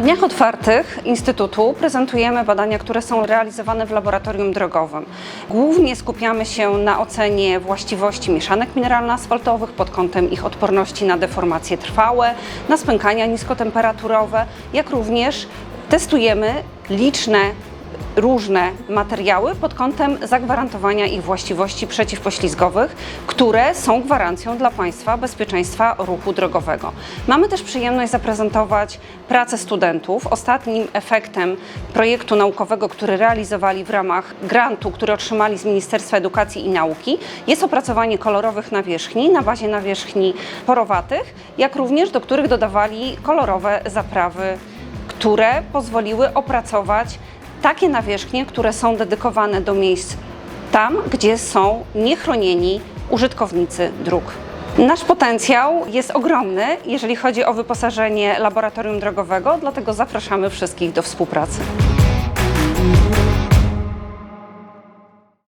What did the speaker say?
dniach otwartych Instytutu prezentujemy badania, które są realizowane w laboratorium drogowym. Głównie skupiamy się na ocenie właściwości mieszanek mineralno-asfaltowych pod kątem ich odporności na deformacje trwałe, na spękania niskotemperaturowe, jak również testujemy liczne różne materiały pod kątem zagwarantowania ich właściwości przeciwpoślizgowych, które są gwarancją dla Państwa bezpieczeństwa ruchu drogowego. Mamy też przyjemność zaprezentować pracę studentów. Ostatnim efektem projektu naukowego, który realizowali w ramach grantu, który otrzymali z Ministerstwa Edukacji i Nauki, jest opracowanie kolorowych nawierzchni na bazie nawierzchni porowatych, jak również do których dodawali kolorowe zaprawy które pozwoliły opracować takie nawierzchnie, które są dedykowane do miejsc tam, gdzie są niechronieni użytkownicy dróg. Nasz potencjał jest ogromny, jeżeli chodzi o wyposażenie laboratorium drogowego, dlatego zapraszamy wszystkich do współpracy.